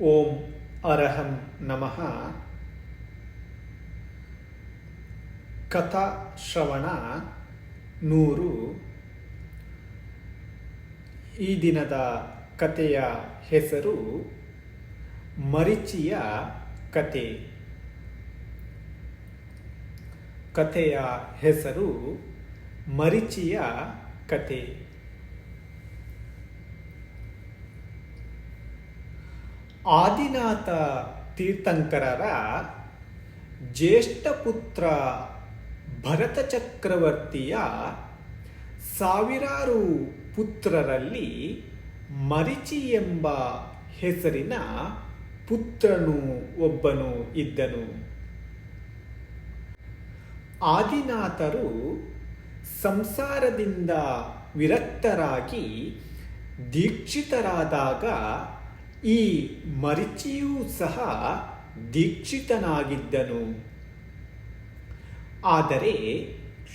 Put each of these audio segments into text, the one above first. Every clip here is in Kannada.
ಓಂ ಅರಹಂ ನಮಃ ಕಥಾ ಶ್ರವಣ ನೂರು ಈ ದಿನದ ಕಥೆಯ ಹೆಸರು ಮರಿಚಿಯ ಕತೆ. ಕಥೆಯ ಹೆಸರು ಮರಿಚಿಯ ಕತೆ. ಆದಿನಾಥ ತೀರ್ಥಂಕರರ ಜ್ಯೇಷ್ಠ ಪುತ್ರ ಭರತ ಚಕ್ರವರ್ತಿಯ ಸಾವಿರಾರು ಪುತ್ರರಲ್ಲಿ ಮರಿಚಿ ಎಂಬ ಹೆಸರಿನ ಪುತ್ರನು ಒಬ್ಬನು ಇದ್ದನು. ಆದಿನಾಥರು ಸಂಸಾರದಿಂದ ವಿರಕ್ತರಾಗಿ ದೀಕ್ಷಿತರಾದಾಗ ಈ ಮರಿಚಿಯೂ ಸಹ ದೀಕ್ಷಿತನಾಗಿದ್ದನು. ಆದರೆ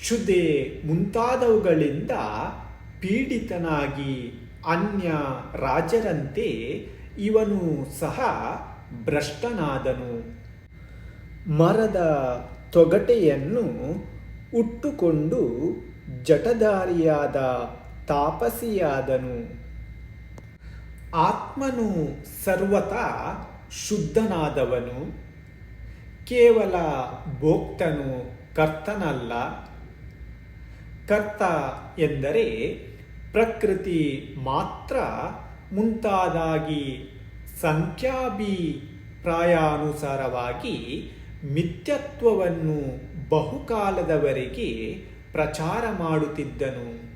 ಶುದೆ ಮುಂತಾದವುಗಳಿಂದ ಪೀಡಿತನಾಗಿ ಅನ್ಯ ರಾಜರಂತೆ ಇವನು ಸಹ ಭ್ರಷ್ಟನಾದನು. ಮರದ ತೊಗಟೆಯನ್ನು ಉಟ್ಟುಕೊಂಡು ಜಟಧಾರಿಯಾದ ತಾಪಸಿಯಾದನು. ಆತ್ಮನು ಸರ್ವತ ಶುದ್ಧನಾದವನು, ಕೇವಲ ಭೋಕ್ತನು ಕರ್ತನಲ್ಲ. ಕರ್ತ ಎಂದರೆ ಪ್ರಕೃತಿ ಮಾತ್ರ ಮುಂತಾದಾಗಿ ಸಂಖ್ಯಾಭಿ ಪ್ರಾಯಾನುಸಾರವಾಗಿ ಮಿಥ್ಯತ್ವವನ್ನು ಬಹುಕಾಲದವರೆಗೆ ಪ್ರಚಾರ ಮಾಡುತ್ತಿದ್ದನು.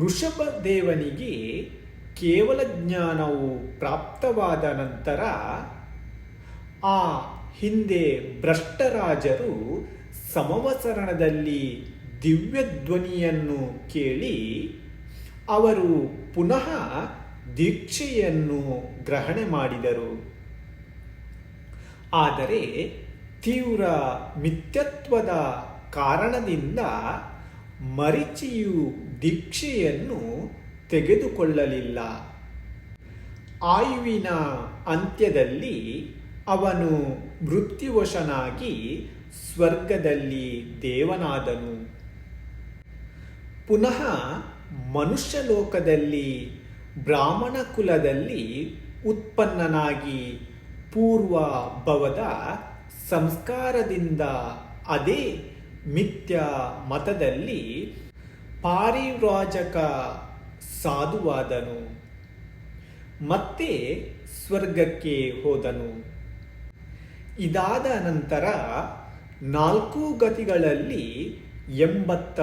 ವೃಷಭ ದೇವನಿಗೆ ಕೇವಲ ಜ್ಞಾನವು ಪ್ರಾಪ್ತವಾದ ನಂತರ ಆ ಹಿಂದೆ ಭ್ರಷ್ಟರಾಜರು ಸಮವಸರಣದಲ್ಲಿ ದಿವ್ಯ ಧ್ವನಿಯನ್ನು ಕೇಳಿ ಅವರು ಪುನಃ ದೀಕ್ಷೆಯನ್ನು ಗ್ರಹಣೆ ಮಾಡಿದರು. ಆದರೆ ತೀವ್ರ ಮಿಥ್ಯತ್ವದ ಕಾರಣದಿಂದ ಮರಿಚಿಯು ದೀಕ್ಷೆಯನ್ನು ತೆಗೆದುಕೊಳ್ಳಲಿಲ್ಲ. ಆಯುವಿನ ಅಂತ್ಯದಲ್ಲಿ ಅವನು ಮೃತ್ಯುವಶನಾಗಿ ಸ್ವರ್ಗದಲ್ಲಿ ದೇವನಾದನು. ಪುನಃ ಮನುಷ್ಯ ಲೋಕದಲ್ಲಿ ಬ್ರಾಹ್ಮಣ ಕುಲದಲ್ಲಿ ಉತ್ಪನ್ನನಾಗಿ ಪೂರ್ವ ಭವದ ಸಂಸ್ಕಾರದಿಂದ ಅದೇ ಮಿಥ್ಯ ಮತದಲ್ಲಿ ಪಾರಿವ್ರಾಜಕ ಸಾಧುವಾದನು. ಮತ್ತೆ ಸ್ವರ್ಗಕ್ಕೆ ಹೋದನು. ಇದಾದ ನಂತರ ನಾಲ್ಕು ಗತಿಗಳಲ್ಲಿ ಎಂಬತ್ತ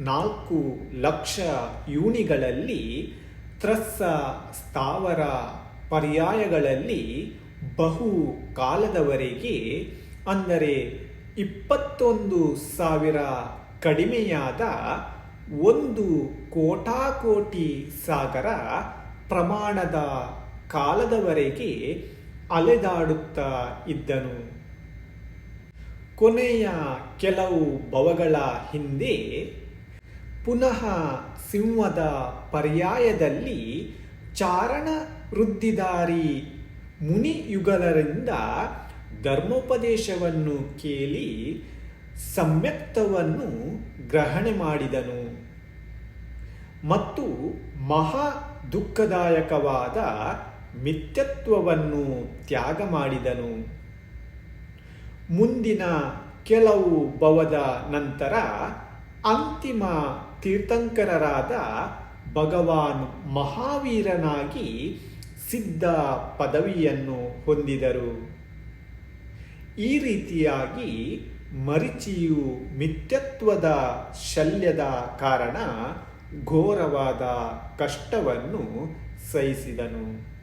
ನಾಲ್ಕು ಲಕ್ಷ ಯೂನಿಗಳಲ್ಲಿ ತ್ರಸ್ಸ ಸ್ಥಾವರ ಪರ್ಯಾಯಗಳಲ್ಲಿ ಬಹು ಕಾಲದವರೆಗೆ, ಅಂದರೆ ಇಪ್ಪತ್ತೊಂದು ಸಾವಿರ ಕಡಿಮೆಯಾದ ಒಂದು ಕೋಟಾಕೋಟಿ ಸಾಗರ ಪ್ರಮಾಣದ ಕಾಲದವರೆಗೆ ಅಲೆದಾಡುತ್ತಾ ಇದ್ದನು. ಕೊನೆಯ ಕೆಲವು ಭವಗಳ ಹಿಂದೆ ಪುನಃ ಸಿಂಹದ ಪರ್ಯಾಯದಲ್ಲಿ ಚಾರಣ ವೃದ್ಧಿದಾರಿ ಮುನಿಯುಗಲರಿಂದ ಧರ್ಮೋಪದೇಶವನ್ನು ಕೇಳಿ ಸಮ್ಯಕ್ತವನ್ನು ಗ್ರಹಣೆ ಮಾಡಿದನು. ಮತ್ತು ಮಹಾ ದುಃಖದಾಯಕವಾದ ಮಿಥ್ಯತ್ವವನ್ನು ತ್ಯಾಗ ಮಾಡಿದನು. ಮುಂದಿನ ಕೆಲವು ಭವದ ನಂತರ ಅಂತಿಮ ತೀರ್ಥಂಕರರಾದ ಭಗವಾನ್ ಮಹಾವೀರನಾಗಿ ಸಿದ್ಧ ಪದವಿಯನ್ನು ಹೊಂದಿದರು. ಈ ರೀತಿಯಾಗಿ ಮರಿಚಿಯು ಮಿಥ್ಯತ್ವದ ಶಲ್ಯದ ಕಾರಣ ಘೋರವಾದ ಕಷ್ಟವನ್ನು ಸಹಿಸಿದನು.